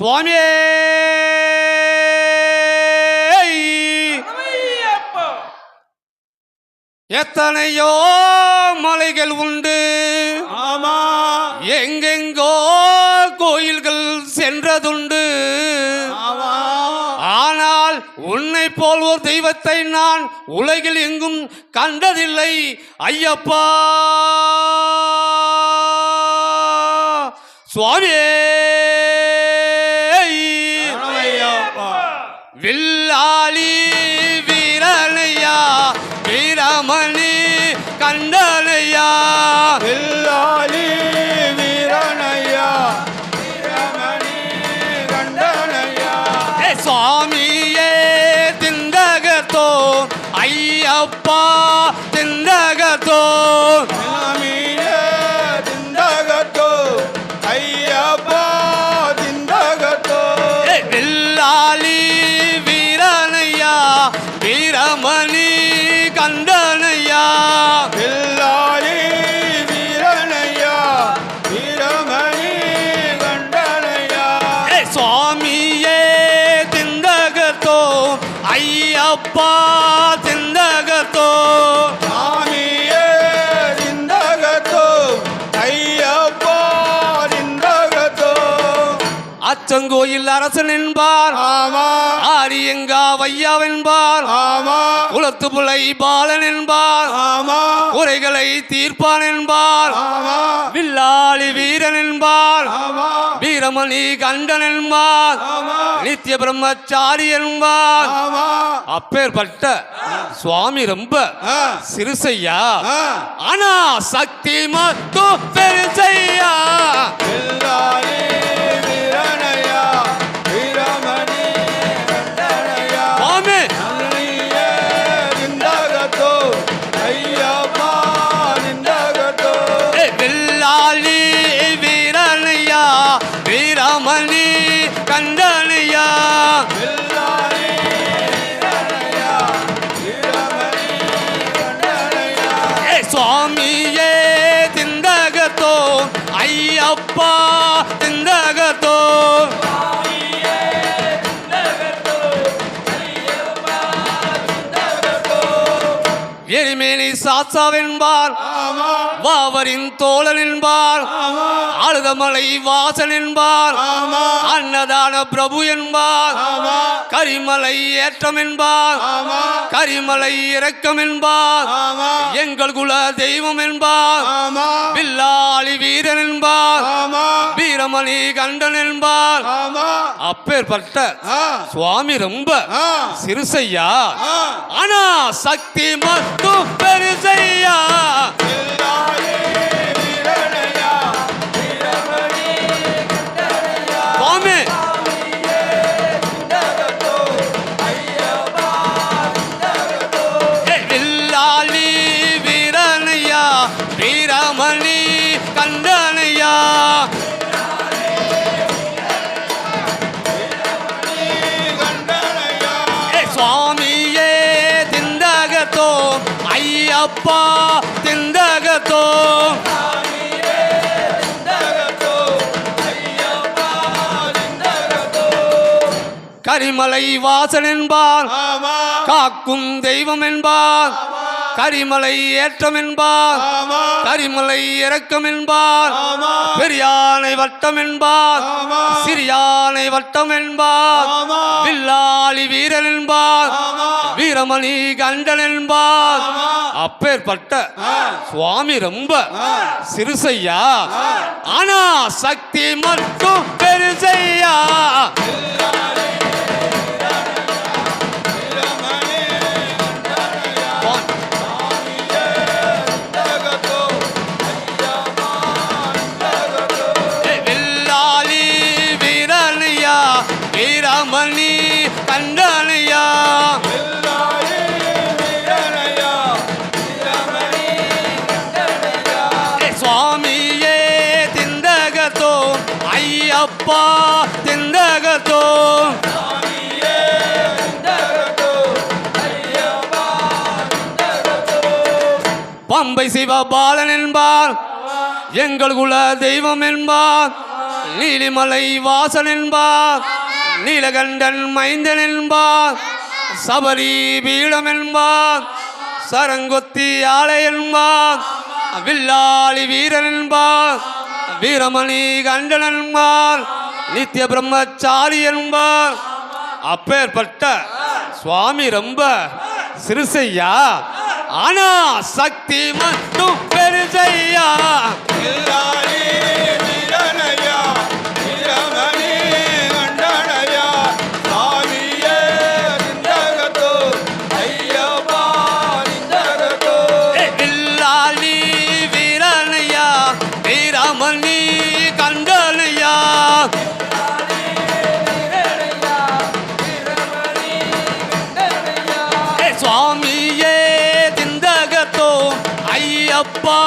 சுவாமியே. எத்தனையோ மலைகள் உண்டு. ஆமா. எங்கெங்கோ கோயில்கள் சென்றதுண்டு. ஆனால் உன்னை போல் ஒரு தெய்வத்தை நான் உலகில் எங்கும் கண்டதில்லை. ஐயப்பா! சுவாமியே வில்லாளி வீரனையா வீரமணி கண்டனையா. வில்லாளி வீரனையா வீரமணி கண்டனையா. சுவாமியே திந்தகத்தோ ஐயப்பா திந்தகத்தோ அச்சங்கோயில் அரசன் என்பார். ஆரியங்கா வையாவென்பார் ஆமா. குலத்து புலை பாலன் என்பார். குறைகளை தீர்ப்பான் என்பார். வில்லாளி வீரன் என்பார். வீரமணி கண்டன் என்பார். நித்திய பிரம்மச்சாரி என்பார். அப்பேற்பட்ட சுவாமி ரொம்ப சிறுசையா. ஆனா சக்தி மட்டும் பெருசையா. வில்லாளி எரிமேனி சாசாவென்பார் ஆமா வாவரின் தோழன் என்பார் ஆமா ஆளுதமலை வாசன் என்பார் ஆமா அன்னதான பிரபு என்பார் ஆமா கரிமலை ஏற்றம் என்பார் ஆமா கரிமலை இரக்கம் என்பார் எங்கள் குல தெய்வம் என்பார் ஆமா. வில்லாளி வீரன் என்பார் வீரமணி கண்டன் என்பார் அப்பேற்பட்ட ஆ. சுவாமி ரொம்ப ஆ. சிறுசையா. ஆனா சக்தி மட்டும் பெருசையா. ஐயப்பா திண்டகத்தோ கரிமலை வாசன் என்பார் காக்கும் தெய்வம் என்பார். கரிமலை ஏற்றம் என்பார் கரிமலை இறக்கம் என்பார் பெரியானை வட்டம் என்பார் சிறியானை வட்டம் என்பார் வில்லாளி வீரன் என்பார் வீரமணி கண்டன் என்பார். அப்பேற்பட்ட. சுவாமி ரொம்ப. சிறுசையா. ஆனா சக்தி மட்டும் பெருசையா. ஐயப்பா திந்தகத்தோ பம்பை திண்டகத்தோ பாலன் என்பார் எங்கள் குல தெய்வம் என்பார் நீலிமலை வாசன் என்பார் நீலகண்டன் மைந்தன் என்பார் சபரி பீடம் என்பார் சரங்கொத்தி ஆலை என்பார் வில்லாளி வீரன் என்பார் வீரமணி கண்டன் என்பார் நித்திய பிரம்மச்சாரி என்பார். அப்பேற்பட்ட சுவாமி ரொம்ப சிறுசையா? ஆனா சக்தி மட்டும் பெருசையா? ஏ சுவாமியே திந்தகத்தோ. ஐயப்பா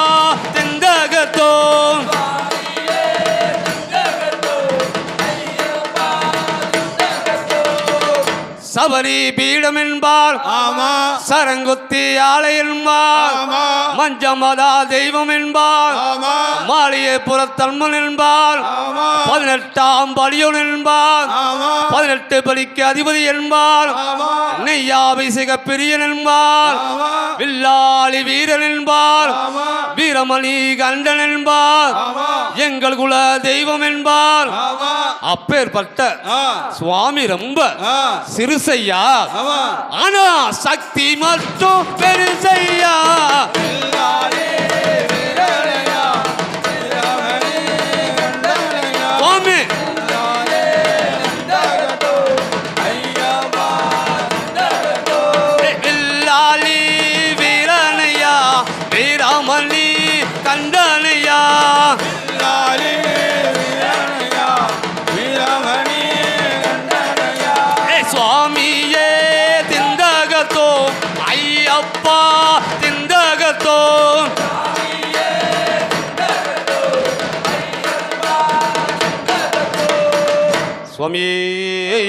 சபரி பீடம் என்பார் ஆமா. சரங்குத்தி ஆலை என்பார் மஞ்சமதா தெய்வம் என்பார் மாளிகை புறத்தன்மன் என்பார் பதினெட்டாம் பலியோன் என்பார் பதினெட்டு பலிக்கு அதிபதி என்பார் நெய்யாபிஷேக பிரியன் என்பார் வில்லாளி வீரன் என்பார் வீரமணி கண்டன் என்பார் எங்கள் குல தெய்வம் என்பார் அப்பேற்பட்ட சுவாமி ரொம்ப ஆ. ஆமா. ஆனா சக்தி மட்டும் பெருசையா திந்தகத்தோ சுவாமியே